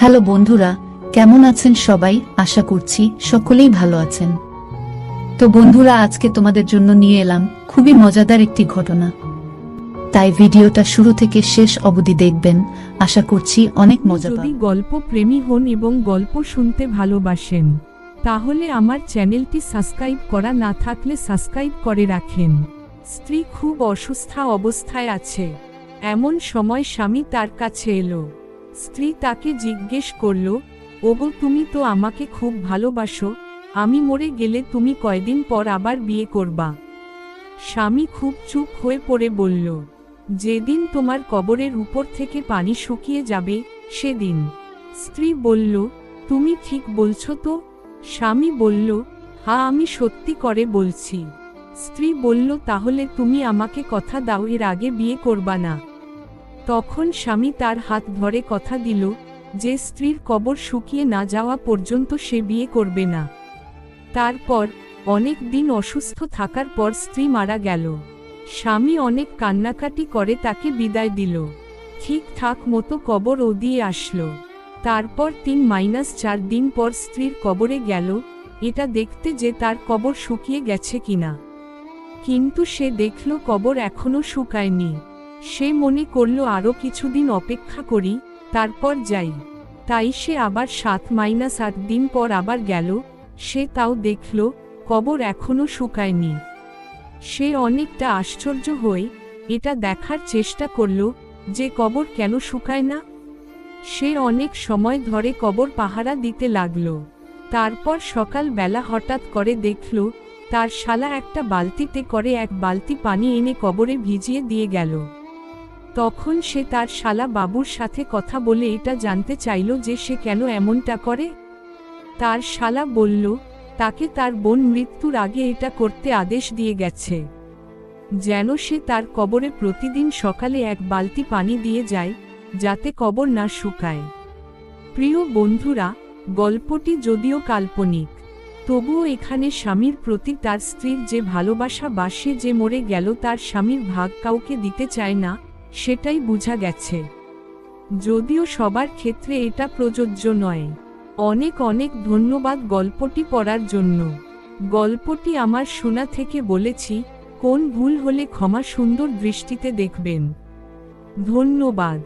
Hello বন্ধুরা, কেমন আছেন সবাই? আশা করছি সকলেই ভালো আছেন। তো বন্ধুরা, আজকে তোমাদের জন্য নিয়ে এলাম খুবই মজাদার একটি ঘটনা। তাই ভিডিওটা শুরু থেকে শেষ অবধি দেখবেন। আশা করছি অনেক মজা যদি গল্প প্রেমী হন এবং গল্প শুনতে ভালোবাসেন, তাহলে আমার চ্যানেলটি সাবস্ক্রাইব করা না থাকলে সাবস্ক্রাইব করে রাখেন। স্ত্রী খুব অসুস্থ অবস্থায় আছে। এমন সময় স্বামী তার কাছে এলো। স্ত্রী তাকে জিজ্ঞেস করল, ওগো, তুমি তো আমাকে খুব ভালোবাসো, আমি মরে গেলে তুমি কয়দিন পর আবার বিয়ে করবা? স্বামী খুব চুপ হয়ে পড়ে বলল, যেদিন তোমার কবরের উপর থেকে পানি শুকিয়ে যাবে, সেদিন। স্ত্রী বলল, তুমি ঠিক বলছো তো? স্বামী বলল, হা, আমি সত্যি করে বলছি। স্ত্রী বলল, তাহলে তুমি আমাকে কথা দাও, এর আগে বিয়ে করবা না। তখন স্বামী তার হাত ধরে কথা দিল যে স্ত্রীর কবর শুকিয়ে না যাওয়া পর্যন্ত সে বিয়ে করবে না। তারপর অনেক দিন অসুস্থ থাকার পর স্ত্রী মারা গেল। স্বামী অনেক কান্নাকাটি করে তাকে বিদায় দিল। ঠিকঠাক মতো কবর ও দিয়ে আসলো। তারপর তিন মাইনাস চার দিন পর স্ত্রীর কবরে গেল। এটা দেখতে যে তার কবর শুকিয়ে গেছে কিনা। কিন্তু সে দেখল কবর এখনও শুকায়নি। সে মনে করল আরও কিছুদিন অপেক্ষা করি, তারপর যাই। তাই সে আবার সাত মাইনাস আট দিন পর আবার গেল, সে তাও দেখল, কবর এখনও শুকায়নি। সে অনেকটা আশ্চর্য হয়ে এটা দেখার চেষ্টা করল, যে কবর কেন শুকায় না? সে অনেক সময় ধরে কবর পাহারা দিতে লাগল। তারপর সকাল বেলা হঠাৎ করে দেখল, তার শালা একটা বালতিতে করে এক বালতি পানি এনে কবরে ভিজিয়ে দিয়ে গেল। তখন সে তার শালা বাবুর সাথে কথা বলে এটা জানতে চাইল যে সে কেন এমনটা করে। তার শালা বলল, তাকে তার বোন মৃত্যুর আগে এটা করতে আদেশ দিয়ে গেছে। যেন সে তার কবরে প্রতিদিন সকালে এক বালতি পানি দিয়ে যায়, যাতে কবর না শুকায়। প্রিয় বন্ধুরা, গল্পটি যদিও কাল্পনিক, তবুও এখানে স্বামীর প্রতি তার স্ত্রীর যে ভালোবাসা বাসে যে মরে গেল তার স্বামীর ভাগ কাউকে দিতে চায় না সেটাই বোঝা গেছে। যদিও সবার ক্ষেত্রে এটা প্রযোজ্য নয়। অনেক অনেক ধন্যবাদ গল্পটি পড়ার জন্য। গল্পটি আমার শোনা থেকে বলেছি, কোন ভুল হলে ক্ষমা সুন্দর দৃষ্টিতে দেখবেন। ধন্যবাদ।